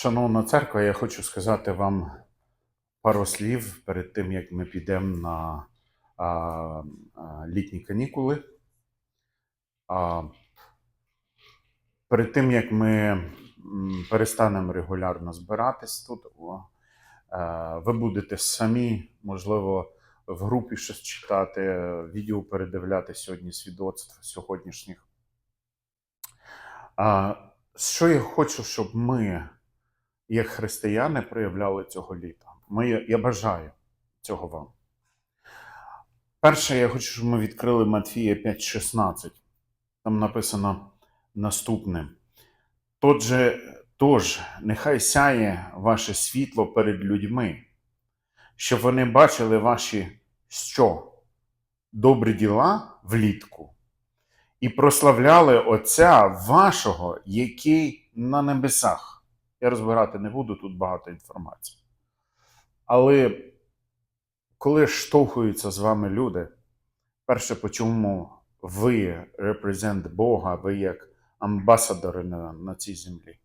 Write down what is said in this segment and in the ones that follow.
Шановна церква, я хочу сказати вам пару слів перед тим, як ми підемо на а, а, літні канікули. А, перед тим, як ми перестанемо регулярно збиратись тут, о, е, ви будете самі, можливо, в групі щось читати, відео передивляти сьогодні свідоцтв сьогоднішніх. А, що я хочу, щоб ми, як християни, проявляли цього літа? Ми, я бажаю цього вам. Перше, я хочу, щоб ми відкрили Матфія 5,16. Там написано наступне. Тот тож, нехай сяє ваше світло перед людьми, щоб вони бачили ваші що? Добрі діла влітку і прославляли Отця вашого, який на небесах. Я розбирати не буду, тут багато інформації. Але коли штовхуються з вами люди, перше, по чому ви репрезент Бога, ви як амбасадори на, на цій землі,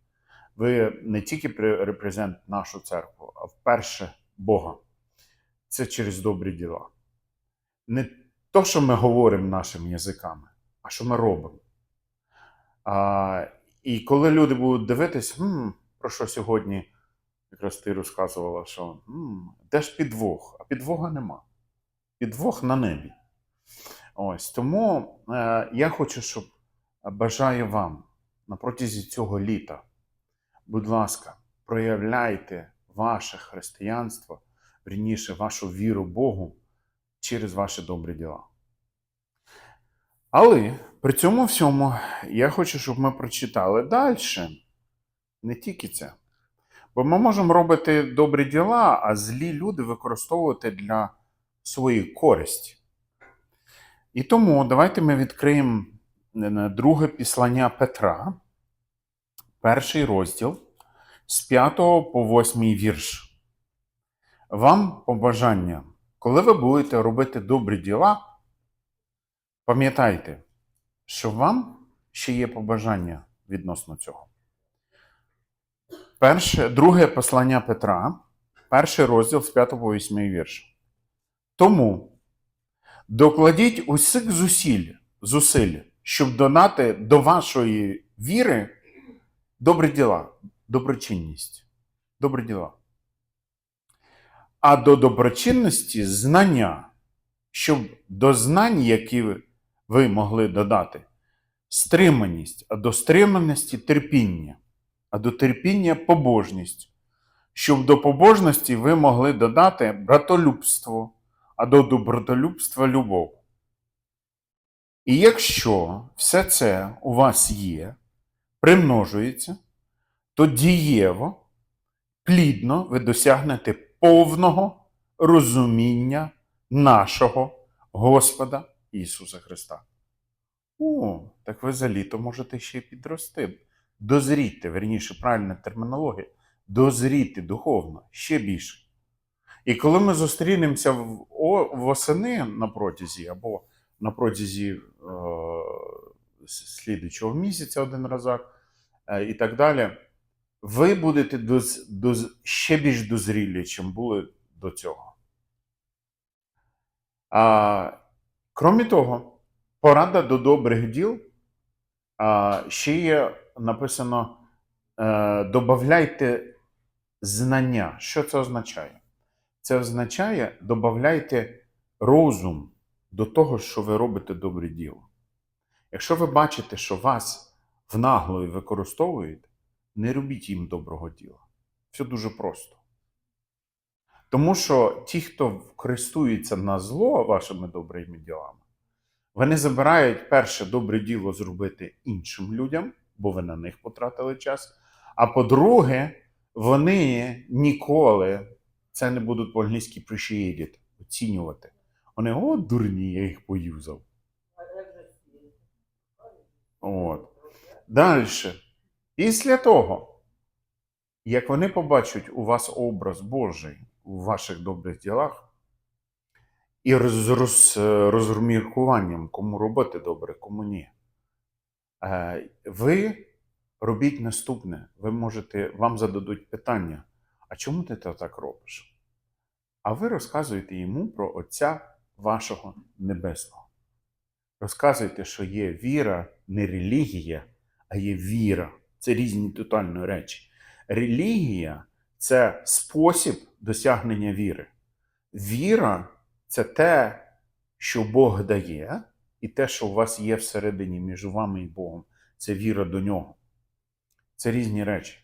ви не тільки репрезент нашу церкву, а вперше Бога. Це через добрі діла. Не то, що ми говоримо нашими язиками, а що ми робимо. А, і коли люди будуть дивитись, хм, про що сьогодні, якраз ти розказувала, що хм, де ж підвох? А підвога нема. Підвох на небі. Ось тому е, я хочу, щоб бажаю вам на протязі цього літа, будь ласка, проявляйте ваше християнство, вірніше, вашу віру Богу через ваші добрі діла. Але при цьому всьому я хочу, щоб ми прочитали далі. Не тільки це. Бо ми можемо робити добрі діла, а злі люди використовувати для своєї користі. І тому давайте ми відкриємо е, друге післання Петра, перший розділ з 5 по 8 вірш. Вам побажання, коли ви будете робити добрі діла, пам'ятайте, що вам ще є побажання відносно цього. Перше, друге послання Петра, перший розділ з 5 по 8 вірш. Тому докладіть усіх зусиль, зусиль, щоб донати до вашої віри добрі діла, доброчинність, добрі діла. А до доброчинності знання, щоб до знань, які ви- могли додати, стриманість, а до стриманості терпіння, а до терпіння побожність, щоб до побожності ви могли додати братолюбство, а до добротолюбства любов. І якщо все це у вас є, примножується, то дієво, плідно ви досягнете повного розуміння нашого Господа Ісуса Христа. О, так ви за літо можете ще підрости. Дозріти, верніше, правильна термінологія, дозріти духовно ще більше. І коли ми зустрінемося восени на протязі або на протязі е, слідуючого місяця один разок е, і так далі, ви будете доз, доз, ще більш дозрілі, чим були до цього. А, крім того, порада до добрих діл а, ще є написано: е, добавляйте знання. Що це означає? Це означає, додавайте розум до того, що ви робите добре діло. Якщо ви бачите, що вас в наглої використовують, не робіть їм доброго діла. Все дуже просто. Тому що ті, хто користується на зло вашими добрими ділами, вони забирають перше добре діло зробити іншим людям, бо ви на них потратили час. А по-друге, вони ніколи це не будуть по-англійськи appreciated, оцінювати. Вони, о, дурні, я їх поюзав. От. Далі. Після того, як вони побачать у вас образ Божий у ваших добрих ділах, і роз, роз, розміркуванням, кому робити добре, кому ні, е, ви робіть наступне. Ви можете, вам зададуть питання: а чому ти це так робиш? А ви розказуєте йому про Отця вашого Небесного. Розказуйте, що є віра, не релігія, а є віра. Це різні тотально речі. Релігія це спосіб досягнення віри. Віра це те, що Бог дає, і те, що у вас є всередині між вами і Богом. Це віра до нього. Це різні речі.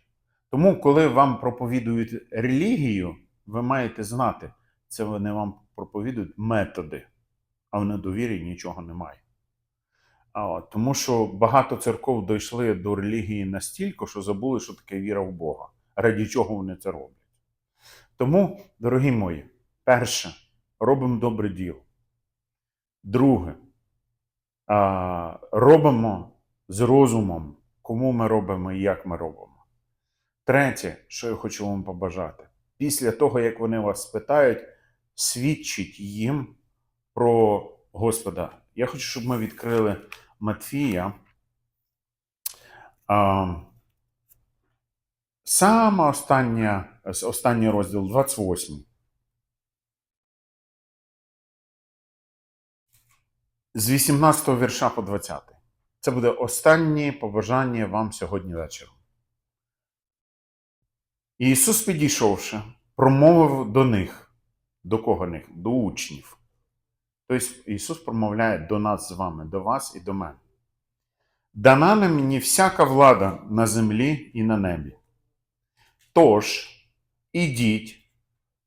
Тому, коли вам проповідують релігію, ви маєте знати, це вони вам проповідують методи, а в недовірі нічого немає. А, тому що багато церков дійшли до релігії настільки, що забули, що таке віра в Бога. Раді чого вони це роблять. Тому, дорогі мої, перше, робимо добре діло. Друге, робимо з розумом, кому ми робимо і як ми робимо. Третє, що я хочу вам побажати, після того, як вони вас спитають, свідчить їм про Господа. Я хочу, щоб ми відкрили Матфія. Саме остання, останній розділ, 28. З 18 вірша по 20. Це буде останнє побажання вам сьогодні вечором. Ісус, підійшовши, промовив до них. До кого них? До учнів. Тобто Ісус промовляє до нас з вами, до вас і до мене. Дана на мені всяка влада на землі і на небі. Тож, ідіть,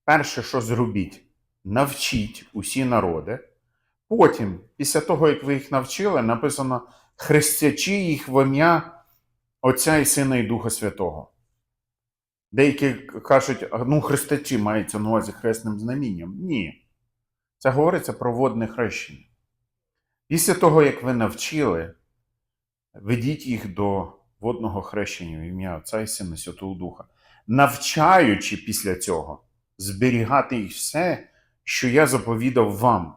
перше, що зробіть, навчіть усі народи. Потім, після того, як ви їх навчили, написано хрестячи їх в ім'я Отця і Сина і Духа Святого. Деякі кажуть, ну, хрестачі мається на увазі хресним знамінням. Ні. Це говориться про водне хрещення. Після того, як ви навчили, ведіть їх до водного хрещення в ім'я Отця і Сина Святого Духа, навчаючи після цього зберігати їх все, що я заповідав вам.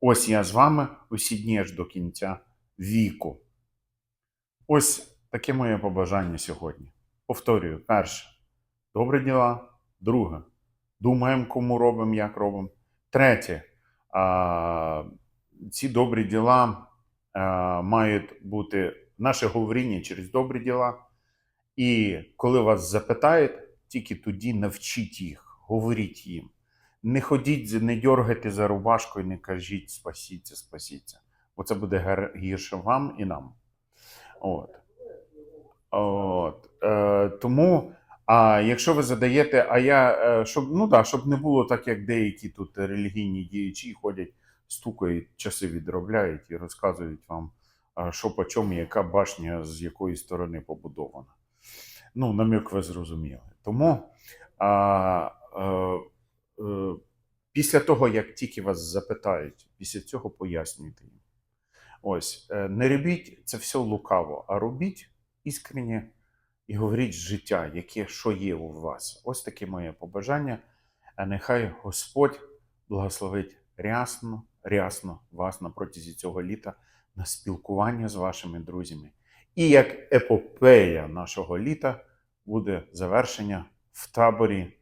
Ось я з вами усі дні аж до кінця віку. Ось таке моє побажання сьогодні. Повторюю, перше, добрі діла. Друге, думаємо, кому робимо, як робимо. Третє, а, ці добрі діла а, мають бути наше говоріння через добрі діла. І коли вас запитають, тільки тоді навчіть їх, говоріть їм. Не ходіть, не дергайте за рубашку і не кажіть спасіться, спасіться. Бо це буде гірше вам і нам. От. От. Е, тому, а якщо ви задаєте, а я, е, щоб, ну да, щоб не було так, як деякі тут релігійні діячі ходять, стукають, часи відробляють і розказують вам, що по чому, яка башня з якої сторони побудована. Ну, намік ви зрозуміли. Тому а, е, після того, як тільки вас запитають, після цього пояснюйте їм. Ось, е, не робіть це все лукаво, а робіть іскренне і говоріть життя, яке що є у вас. Ось таке моє побажання. А нехай Господь благословить рясно, рясно вас на протязі цього літа на спілкування з вашими друзями. І як епопея нашого літа буде завершення в таборі,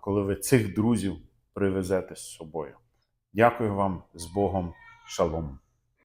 коли ви цих друзів привезете з собою. Дякую вам з Богом. Шалом.